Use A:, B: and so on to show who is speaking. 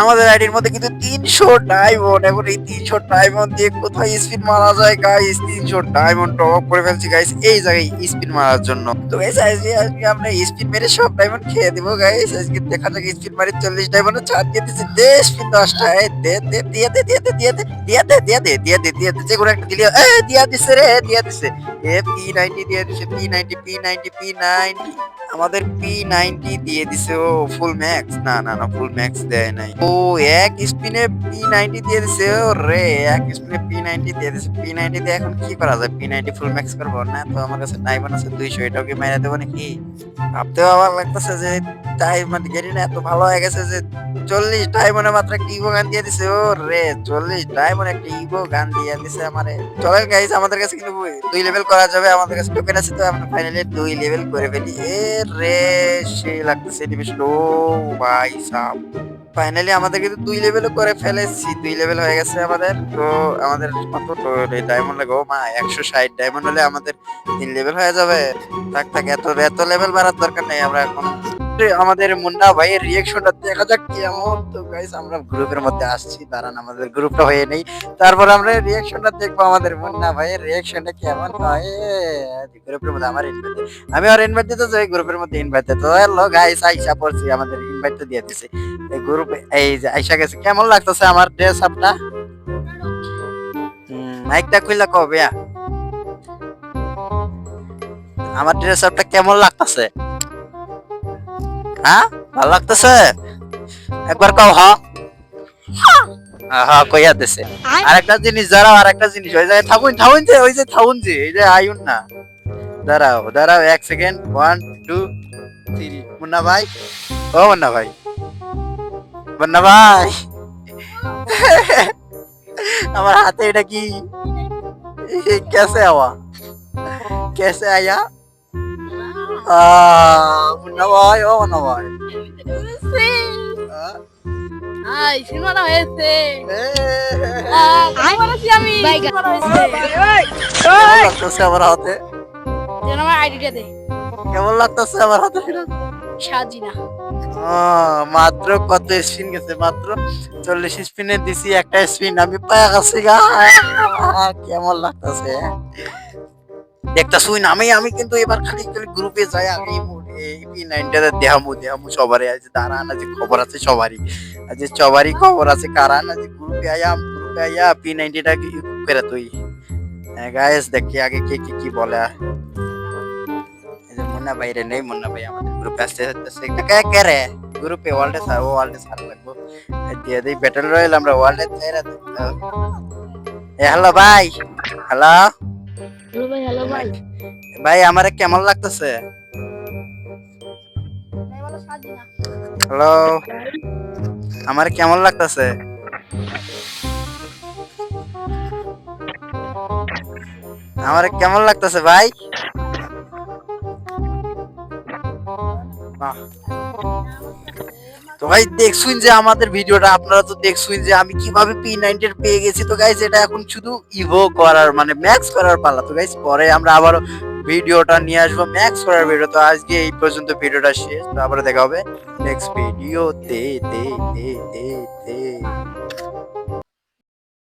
A: আমাদের আইডির মধ্যে কিন্তু তিনশো ডায়মন্ড এখন এই তিনশো ডায়মন্ড দিয়ে কোথায় স্পিন মারা যায় গাইস তিনশো ডায়মন্ড টপ করে ফেলছি গাইস এই জায়গায় স্পিন মারার জন্য। তো গাইস আজকে আজকে আমরা স্পিন মেরে সব ডায়মন্ড খেয়ে দেবো গাইস আজকে দেখা যাক স্পিন মারি চল্লিশ ডায়মন্ড ছাড় দিয়ে দিচ্ছে দে স্পিন দশটা দে দে, দিয়ে দে দিয়ে দে দিয়ে দে দিয়ে দে দিয়ে দে দিয়ে দে দিয়ে দে। যে কোনো একটা দিলে এ দিয়া দিছে রে, দিয়া দিছে। এ পি নাইনটি দিয়ে দিছে P ninety P ninety P ninety আমাদের পি নাইনটি দিয়ে দিছে, ও ফুল ম্যাক্স না না না ফুল ম্যাক্স দেয় নাই। ও, এক স্পিনে পি নাইনটি দিয়ে দিছে, ও রে, এক স্পিনে পি নাইনটি দিয়ে দিছে। পি নাইনটি দিয়ে এখন কি করা যায়? পি নাইনটি ফুল ম্যাক্স করব না? তো আমার কাছে ডায়মন্ড আছে দুইশো, এটাও কি মেরে দেবো নাকি? ভাবতেও আবার লাগতেছে যে ডায়মন্ড গেরি না এত ভালো হয়ে গেছে যে চল্লিশ ডায়মন্ডে মাত্র একটা ইভো গান দিয়ে দিছে, ও রে, চল্লিশ ডায়মন্ড একটা ইভো গান দিয়ে দিছে আমারে। চলেন গাইজ আমাদের কাছে কিন্তু দুই লেভেল করা যাবে, আমাদের কাছে টোকেন আছে, তো আমরা ফাইনালি দুই লেভেল করে ফেলি। এ রে, সেই লাগতেছে ডিভিশন ও ভাই সাপ ফাইনালি আমাদের কিন্তু দুই লেভেল করে ফেলেছি। দুই লেভেল হয়ে গেছে আমাদের। তো আমাদের ডায়মন্ড লাগবে মা, একশো ষাট ডায়মন্ড হলে আমাদের তিন লেভেল হয়ে যাবে। থাক থাক, এত এত লেভেল বাড়ার দরকার নেই। আমরা এখন আমাদের মুন্না ভাইয়ের রিয়েকশনটা দেখা যাক কেমন তো গাইস আমরা গ্রুপের মধ্যে আসছি। দাঁড়ান, আমাদের গ্রুপটা হয়ে নেই। তারপর আমরা রিয়েকশনটা দেখব আমাদের মুন্না ভাইয়ের রিয়েকশনটা কেমন হয়। গ্রুপের মধ্যে আমার ইনভাইট আমি আর ইনভাইট দিতে চাই গ্রুপের মধ্যে ইনভাইট দিতে হ্যালো গাইস আইসা পড়ছি, আমাদের ইনভাইট তো দিয়ে দিছে। এই গ্রুপ এই যে আইসা গেছে, কেমন লাগতেছে আমার ড্রেস আপটা মাইকটা খুললা কবে আমার ড্রেস আপটা কেমন লাগতেছে? হ্যাঁ? ভালো লাগতেছে? একবার কও, হ। হ্যাঁ কইয়া দিতেছে আর একটা জিনিস, দাঁড়াও, আরেকটা জিনিস। ওই জায়গায় থাকুন থাকুন যে, ওই যে থাকুন যে, এই যে আইউন না। দাঁড়াও দাঁড়াও, এক second. One two three Munna ভাই? ও, মুন্না ভাই। মুন্না ভাই! আমার হাতে এটা কি?
B: কেসে
A: আওয়া।
B: কেসে আয়া? দেখছি আমি সিনেমাটা হয়েছে
A: কেমন লাগতেছে আমার হাতে কেমন লাগতেছে আমার আহ, মাত্র কত স্পিন গেছে মাত্র চল্লিশ স্পিনে দিছি একটা স্পিন আমি পায়া গেছি গা কেমন লাগতেছে দেখতা শুই না আমি আমি কিন্তু এবার খালি খালি গ্রুপে যাই, আমি এই নাইনটাতে দেহামু দেহামু সবারই আছে দাঁড়া না যে খবর আছে সবারই। আজ সবারই খবর আছে, কারা না যে গ্রুপে আয়া গ্রুপে আয়া পি নাইনটিটা কি করে তুই? গায়েস দেখি আগে কে কি কি বলে। এই যে মুন্না ভাই রে, নেই মুন্না ভাই আমাদের গ্রুপে আসতে আসতে একটা কে কে রে? গ্রুপে ওয়ার্ল্ডে স্যার ও ওয়ার্ল্ডে স্যার লাগবো। এই দিয়ে দিই ব্যাটল রয়্যাল আমরা ওয়ার্ল্ডে চাইরা এ হ্যালো ভাই হ্যালো
B: হ্যালো ভাই হ্যালো ভাই
A: ভাই আমারে কেমন লাগতেছে? হ্যালো আমার কেমন লাগতেছে? আমার কেমন লাগতেছে ভাই? বাহ। তো ভাই, দেখছুন যে আমাদের ভিডিওটা, আপনারা তো দেখছুন যে আমি কীভাবে পি নাইনটেড পেয়ে গেছি। তো গাইজ এটা এখন শুধু ইভো করার মানে ম্যাক্স করার পালা। তো গাইজ পরে আমরা আবারও ভিডিওটা নিয়ে আসব ম্যাক্স করার ভিডিও তো আজকে এই পর্যন্ত ভিডিওটা শেষ। তো আবার দেখা হবে নেক্সট ভিডিও তে তে তে তে তে।